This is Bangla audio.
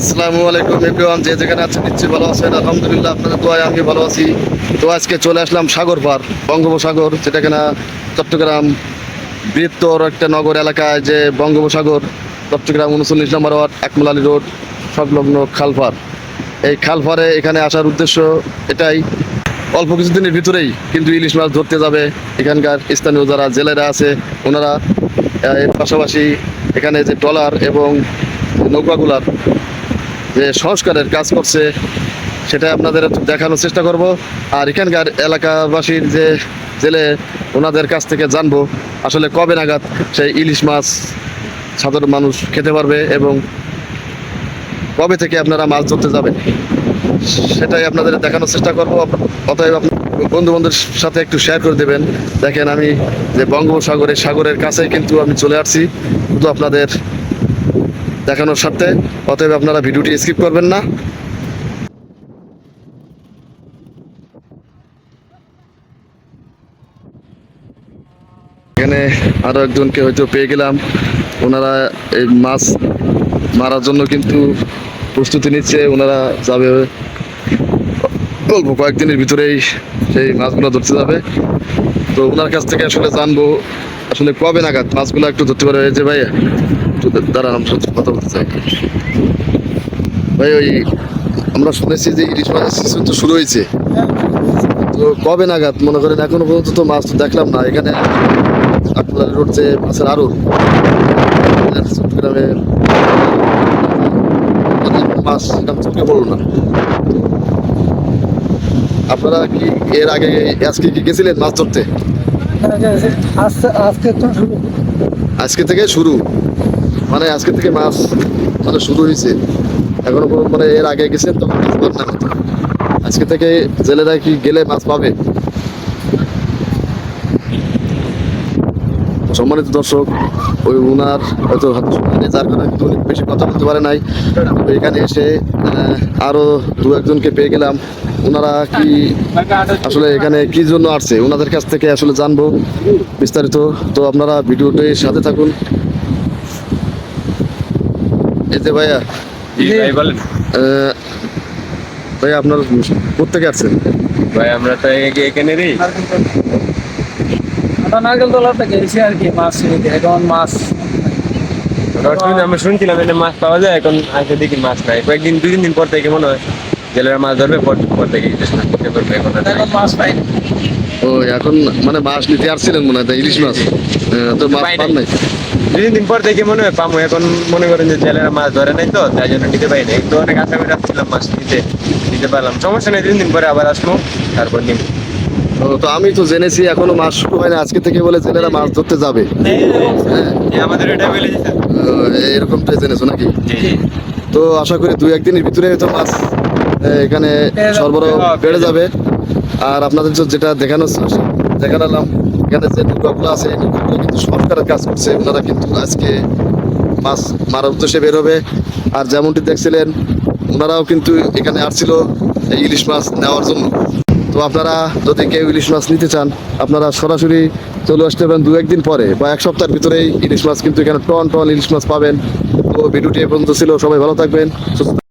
আসসালামু আলাইকুম এভরিওয়ান, যে যেখানে আছেন নিশ্চয়ই ভালো আছেন। আলহামদুলিল্লাহ, আপনাদের দোয়ায় আমি ভালো আছি। তো আজকে চলে আসলাম সাগর পার, বঙ্গোপসাগর, যেটা কিনা চট্টগ্রাম বৃহত্তর একটা নগর এলাকায় যে বঙ্গোপসাগর, চট্টগ্রাম উনচল্লিশ নম্বর ওয়ার্ড আকমলালি রোড, সংলগ্ন খালপার এই খালপারে এখানে আসার উদ্দেশ্য এটাই। অল্প কিছুদিনের ভিতরেই কিন্তু ইলিশ মাছ ধরতে যাবে এখানকার স্থানীয় যারা জেলেরা আছে, ওনারা এর পাশাপাশি এখানে যে ট্রলার এবং নৌকাগুলার যে সংস্কারের কাজ করছে, সেটা আপনাদের দেখানোর চেষ্টা করব। আর এখানকার এলাকাবাসীর যে জেলে, ওনাদের কাছ থেকে জানব, আসলে কবে নাগাদ সেই ইলিশ মাছ সাধারণ মানুষ খেতে পারবে এবং কবে থেকে আপনারা মাছ ধরতে যাবেন? সেটাই আপনাদের দেখানোর চেষ্টা করব। অতএব আপনার বন্ধু বান্ধবের সাথে একটু শেয়ার করে দেবেন। দেখেন আমি যে বঙ্গোপসাগরের সাগরের কাছেই কিন্তু আমি চলে আসছি। শুধু আপনাদের দেখানোর সাথে অতএব আপনারা ভিডিওটি স্কিপ করবেন না। এখানে আরও একজনকে হয়তো পেয়ে গেলাম। ওনারা এই মাছ মারার জন্য কিন্তু প্রস্তুতি নিচ্ছে। ওনারা যাবে অল্প কয়েকদিনের ভিতরেই সেই মাছগুলো ধরতে যাবে। তো ওনার কাছ থেকে আসলে জানব আসলে কবে নাগাদ মাছগুলো একটু ধরতে পারবে যে ভাই, একটু দাঁড়ান, আমরা কথা বলতে চাই। ভাই, ওই আমরা শুনেছি যে ইলিশ মাছের সিজন তো শুরু হয়েছে। তো কবে নাগাদ? মনে করেন এখনও পর্যন্ত তো মাছ তো দেখলাম না। এখানে আকবুলার রোড যে মাছের আরও চট্টগ্রামে মাছ সেরকম চোখে পড়ল না। আপনারা কি এর আগে, আজকে কি গেছিলেন মাছ ধরতে? আজকে থেকে শুরু? মানে আজকে থেকে মাছ মানে শুরু হয়েছে। এখনও কোনো মানে এর আগে গেছেন তখন না আজকে থেকে জেলেরা কি গেলে মাছ পাবে? সম্মানিত দর্শক, ওই উনার হয়তো যার কারণে বেশি কথা বলতে পারে নাই। এখানে এসে আরও দু একজনকে পেয়ে গেলাম। ওনারা কি আসলে এখানে কি জন্য আসছে? ওনাদের কাছ থেকে আসলে জানব বিস্তারিত। তো আপনারা ভিডিওটির সাথে থাকুন। এই যে ভাইয়া ভাই আপনার কোথেকে আসছেন? ভাই আমরা তো এখানে রে। নারকেল তলা থেকে এসে আর কি মাছ এখন মাছ আমরা শুনছিলাম এখানে মাছ পাওয়া যায় এখন আজকে দেখি মাছ নাই। কয়েকদিন দুই তিন দিন পর থেকে মনে হয় জেলেরা মাছ ধরবে পর পর থেকে ইলিশ মাছ পারবে এখন মাছ ও এখন মানে মাছ নিতে আসছিলেন মনে হয় ইলিশ মাছ? তো মাছ পান নাই। দুই দিন পর থেকে মনে হয় পামো এখন মনে করেন যে জেলেরা মাছ ধরে নাই তো তাই জন্য নিতে পারি নাই। তো অনেক আশা করে রাখছিলাম মাছ নিতে নিতে পারলাম। সমস্যা নেই তিন দিন পরে আবার আসব তারপর নিব। ও, তো আমি তো জেনেছি এখনও মাছ শুরু হয় না আজকে থেকে বলে জেলেরা মাছ ধরতে যাবে। হ্যাঁ আমাদের এটা বলে এরকমটাই জেনেছো নাকি? তো আশা করি দুই একদিনের ভিতরে হয়তো মাছ এখানে সরবরাহ বেড়ে যাবে। আর আপনাদের যেটা দেখানো দেখালাম, এখানে যে নৌকাগুলো আছে, এই নৌকাগুলো কিন্তু সরকারের কাজ করছে। ওনারা কিন্তু আজকে মাছ মারার উদ্দেশ্যে বের হবে। আর যেমনটি দেখছিলেন, ওনারাও কিন্তু এখানে আসছিল এই ইলিশ মাছ নেওয়ার জন্য। তো আপনারা যদি কেউ ইলিশ মাছ নিতে চান, আপনারা সরাসরি চলে আসতে পারেন দু একদিন পরে বা এক সপ্তাহের ভিতরেই ইলিশ মাছ কিন্তু এখানে টন টন ইলিশ মাছ পাবেন। তো ভিডিওটি এ পর্যন্ত ছিল, সবাই ভালো থাকবেন, সুস্থ